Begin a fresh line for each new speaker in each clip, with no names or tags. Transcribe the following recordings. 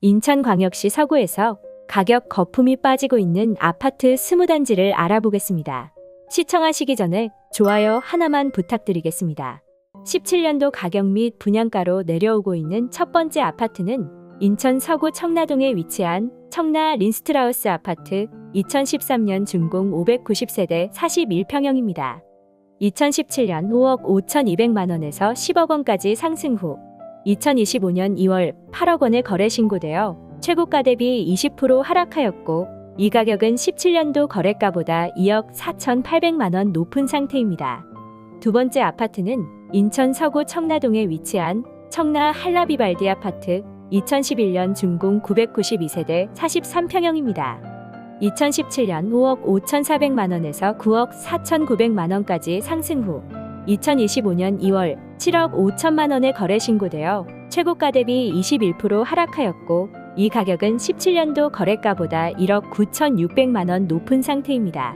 인천광역시 서구에서 가격 거품이 빠지고 있는 아파트 20단지를 알아보겠습니다. 시청하시기 전에 좋아요 하나만 부탁드리겠습니다. 17년도 가격 및 분양가로 내려오고 있는 첫 번째 아파트는 인천 서구 청라동에 위치한 청라 린스트라우스 아파트 2013년 준공 590세대 41평형입니다. 2017년 5억 5,200만 원에서 10억 원까지 상승 후 2025년 2월 8억 원에 거래 신고되어 최고가 대비 20% 하락하였고 이 가격은 17년도 거래가보다 2억 4,800만 원 높은 상태입니다. 두 번째 아파트는 인천 서구 청라동에 위치한 청라 한라비발디 아파트 2011년 준공 992세대 43평형입니다. 2017년 5억 5,400만 원에서 9억 4,900만 원까지 상승 후 2025년 2월 7억 5천만 원에 거래 신고되어 최고가 대비 21% 하락하였고 이 가격은 17년도 거래가보다 1억 9,600만 원 높은 상태입니다.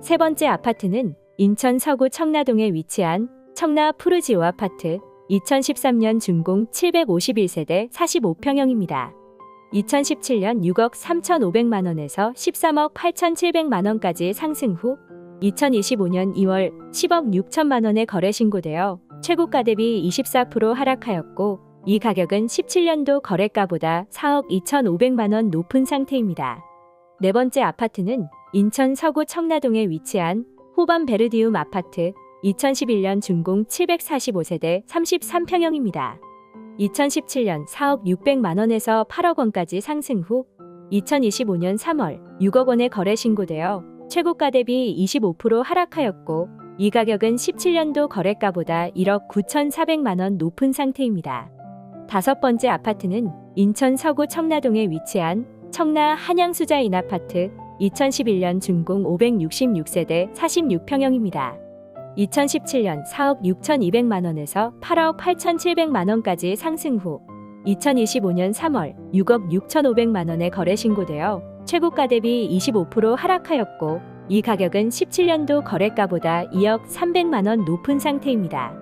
세 번째 아파트는 인천 서구 청라동에 위치한 청라 푸르지오 아파트 2013년 준공 751세대 45평형입니다. 2017년 6억 3,500만 원에서 13억 8,700만 원까지 상승 후 2025년 2월 10억 6천만 원에 거래 신고되어 최고가 대비 24% 하락하였고 이 가격은 17년도 거래가보다 4억 2,500만 원 높은 상태입니다. 네 번째 아파트는 인천 서구 청라동에 위치한 호반 베르디움 아파트 2011년 준공 745세대 33평형입니다. 2017년 4억 600만 원에서 8억 원까지 상승 후 2025년 3월 6억 원에 거래 신고되어 최고가 대비 25% 하락하였고 이 가격은 17년도 거래가보다 1억 9,400만 원 높은 상태입니다. 다섯 번째 아파트는 인천 서구 청라동에 위치한 청라 한양수자인 아파트 2011년 준공 566세대 46평형입니다. 2017년 4억 6,200만 원에서 8억 8,700만 원까지 상승 후 2025년 3월 6억 6,500만 원에 거래 신고되어 최고가 대비 25% 하락하였고 이 가격은 17년도 거래가보다 2억 300만 원 높은 상태입니다.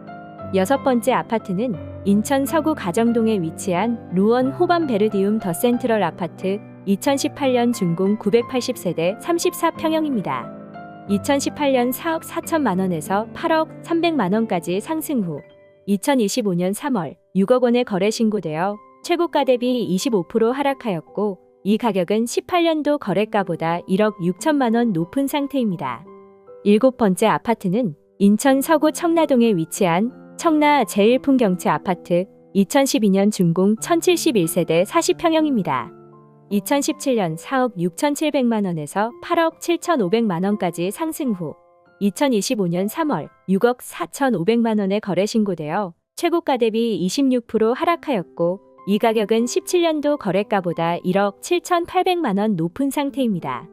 여섯 번째 아파트는 인천 서구 가정동에 위치한 루원 호반 베르디움 더 센트럴 아파트 2018년 준공 980세대 34평형입니다. 2018년 4억 4천만 원에서 8억 300만 원까지 상승 후 2025년 3월 6억 원에 거래 신고되어 최고가 대비 25% 하락하였고 이 가격은 18년도 거래가보다 1억 6천만 원 높은 상태입니다. 일곱 번째 아파트는 인천 서구 청라동에 위치한 청라 제일풍경채 아파트 2012년 준공 1071세대 40평형입니다. 2017년 4억 6,700만 원에서 8억 7,500만 원까지 상승 후 2025년 3월 6억 4,500만 원에 거래 신고되어 최고가 대비 26% 하락하였고 이 가격은 17년도 거래가보다 1억 7,800만 원 높은 상태입니다.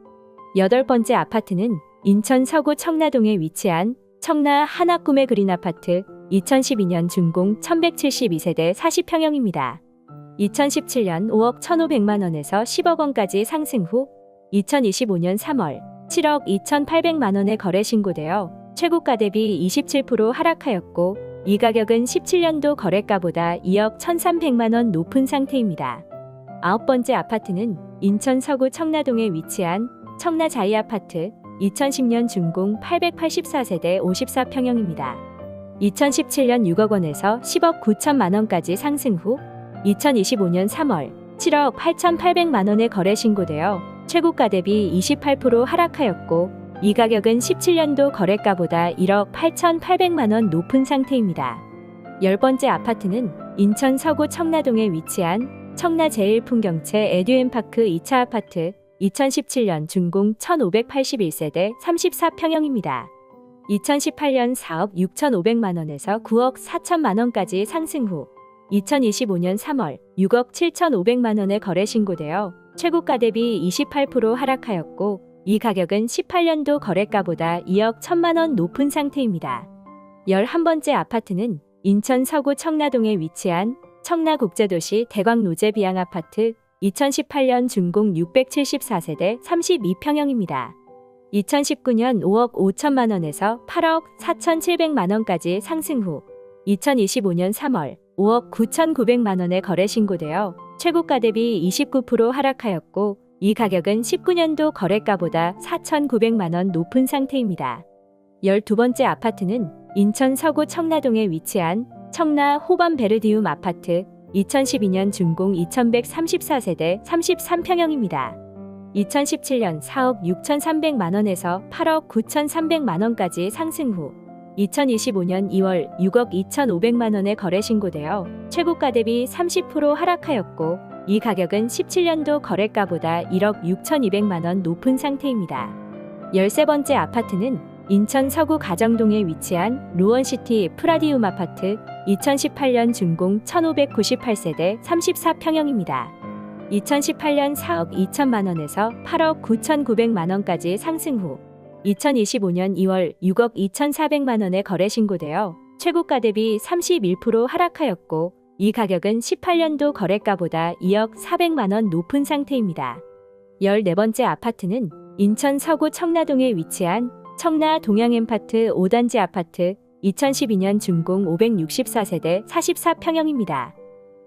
여덟 번째 아파트는 인천 서구 청라동에 위치한 청라 하나꿈의 그린 아파트 2012년 준공 1172세대 40평형입니다. 2017년 5억 1,500만 원에서 10억 원까지 상승 후 2025년 3월 7억 2,800만 원에 거래 신고되어 최고가 대비 27% 하락하였고 이 가격은 17년도 거래가보다 2억 1,300만 원 높은 상태입니다. 아홉 번째 아파트는 인천 서구 청라동에 위치한 청라 자이 아파트 2010년 준공 884세대 54평형입니다. 2017년 6억 원에서 10억 9천만 원까지 상승 후 2025년 3월 7억 8,800만 원에 거래 신고되어 최고가 대비 28% 하락하였고 이 가격은 17년도 거래가보다 1억 8,800만 원 높은 상태입니다. 열 번째 아파트는 인천 서구 청라동에 위치한 청라 제일풍경채 에듀앤파크 2차 아파트 2017년 준공 1581세대 34평형입니다. 2018년 4억 6,500만 원에서 9억 4천만 원까지 상승 후 2025년 3월 6억 7,500만 원에 거래 신고되어 최고가 대비 28% 하락하였고 이 가격은 18년도 거래가보다 2억 1천만 원 높은 상태입니다. 11번째 아파트는 인천 서구 청라동에 위치한 청라국제도시 대광로제비양 아파트 2018년 준공 674세대 32평형입니다. 2019년 5억 5천만 원에서 8억 4,700만 원까지 상승 후 2025년 3월 5억 9,900만 원에 거래 신고되어 최고가 대비 29% 하락하였고 이 가격은 19년도 거래가보다 4,900만 원 높은 상태입니다. 12번째 아파트는 인천 서구 청라동에 위치한 청라 호반 베르디움 아파트 2012년 준공 2134세대 33평형입니다. 2017년 4억 6,300만 원에서 8억 9,300만 원까지 상승 후 2025년 2월 6억 2,500만 원에 거래 신고되어 최고가 대비 30% 하락하였고 이 가격은 17년도 거래가보다 1억 6,200만 원 높은 상태입니다. 13번째 아파트는 인천 서구 가정동에 위치한 루원시티 프라디움 아파트 2018년 준공 1598세대 34평형입니다. 2018년 4억 2천만 원에서 8억 9,900만 원까지 상승 후 2025년 2월 6억 2,400만 원에 거래 신고되어 최고가 대비 31% 하락하였고 이 가격은 18년도 거래가보다 2억 400만 원 높은 상태입니다. 14번째 아파트는 인천 서구 청라동에 위치한 청라 동양엠파트 5단지 아파트 2012년 준공 564세대 44평형입니다.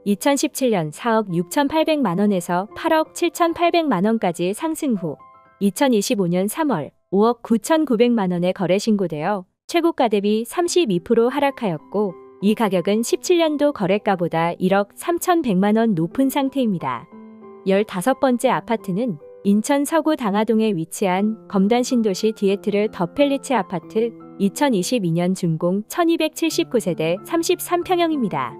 2017년 4억 6,800만 원에서 8억 7,800만 원까지 상승 후 2025년 3월 5억 9,900만 원에 거래 신고되어 최고가 대비 32% 하락하였고 이 가격은 17년도 거래가보다 1억 3,100만 원 높은 상태입니다. 15번째 아파트는 인천 서구 당하동에 위치한 검단 신도시 디에트르 더펠리츠 아파트 2022년 준공 1279세대 33평형입니다.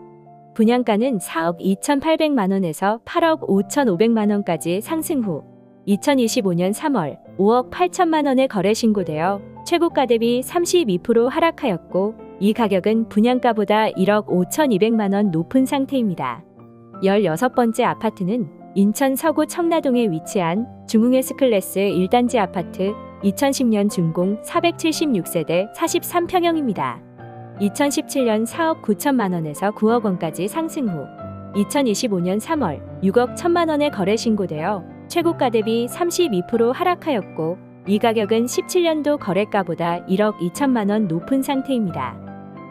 분양가는 4억 2,800만 원에서 8억 5,500만 원까지 상승 후 2025년 3월 5억 8천만 원에 거래 신고되어 최고가 대비 32% 하락하였고 이 가격은 분양가보다 1억 5,200만 원 높은 상태입니다. 16번째 아파트는 인천 서구 청라동에 위치한 중흥에스 클래스 1단지 아파트 2010년 준공 476세대 43평형입니다. 2017년 4억 9천만 원에서 9억 원까지 상승 후 2025년 3월 6억 1천만 원에 거래 신고되어 최고가 대비 32% 하락하였고 이 가격은 17년도 거래가보다 1억 2천만 원 높은 상태입니다.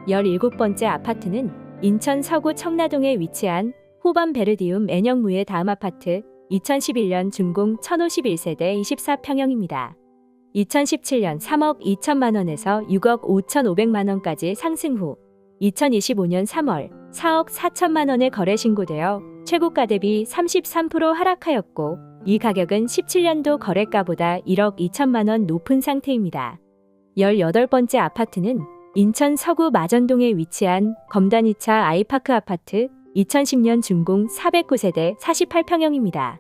17번째 아파트는 인천 서구 청라동에 위치한 호반 베르디움 N형무의 다음 아파트 2011년 준공 1051세대 24평형입니다. 2017년 3억 2천만 원에서 6억 5,500만 원까지 상승 후 2025년 3월 4억 4천만 원에 거래 신고되어 최고가 대비 33% 하락하였고 이 가격은 17년도 거래가보다 1억 2천만 원 높은 상태입니다. 18번째 아파트는 인천 서구 마전동에 위치한 검단이차 아이파크 아파트 2010년 준공 409세대 48평형입니다.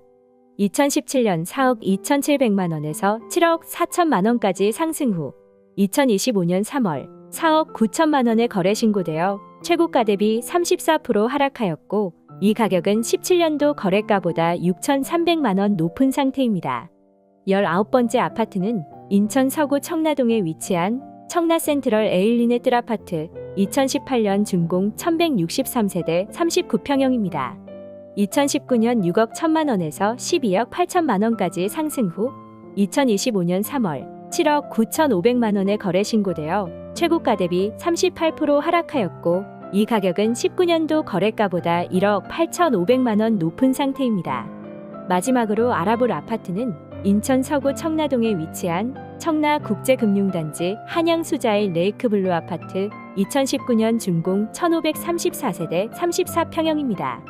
2017년 4억 2,700만 원에서 7억 4천만 원까지 상승 후 2025년 3월 4억 9천만 원에 거래 신고되어 최고가 대비 34% 하락하였고 이 가격은 17년도 거래가보다 6,300만 원 높은 상태입니다. 19번째 아파트는 인천 서구 청라동에 위치한 청라 센트럴 에일리네뜰 아파트 2018년 준공 1163세대 39평형입니다. 2019년 6억 1천만 원에서 12억 8천만 원까지 상승 후 2025년 3월 7억 9천 5백만 원에 거래 신고되어 최고가 대비 38% 하락하였고 이 가격은 19년도 거래가보다 1억 8천5백만 원 높은 상태입니다. 마지막으로 알아볼 아파트는 인천 서구 청라동에 위치한 청라 국제금융단지 한양수자일 레이크블루 아파트 2019년 준공 1534세대 34평형입니다.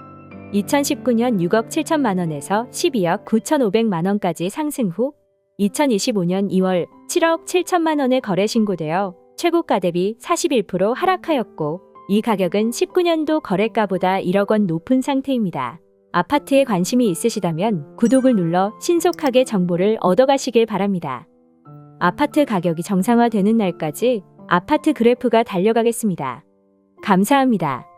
2019년 6억 7천만 원에서 12억 9천5백만 원까지 상승 후 2025년 2월 7억 7천만 원에 거래 신고되어 최고가 대비 41% 하락하였고 이 가격은 19년도 거래가보다 1억 원 높은 상태입니다. 아파트에 관심이 있으시다면 구독을 눌러 신속하게 정보를 얻어가시길 바랍니다. 아파트 가격이 정상화되는 날까지 아파트 그래프가 달려가겠습니다. 감사합니다.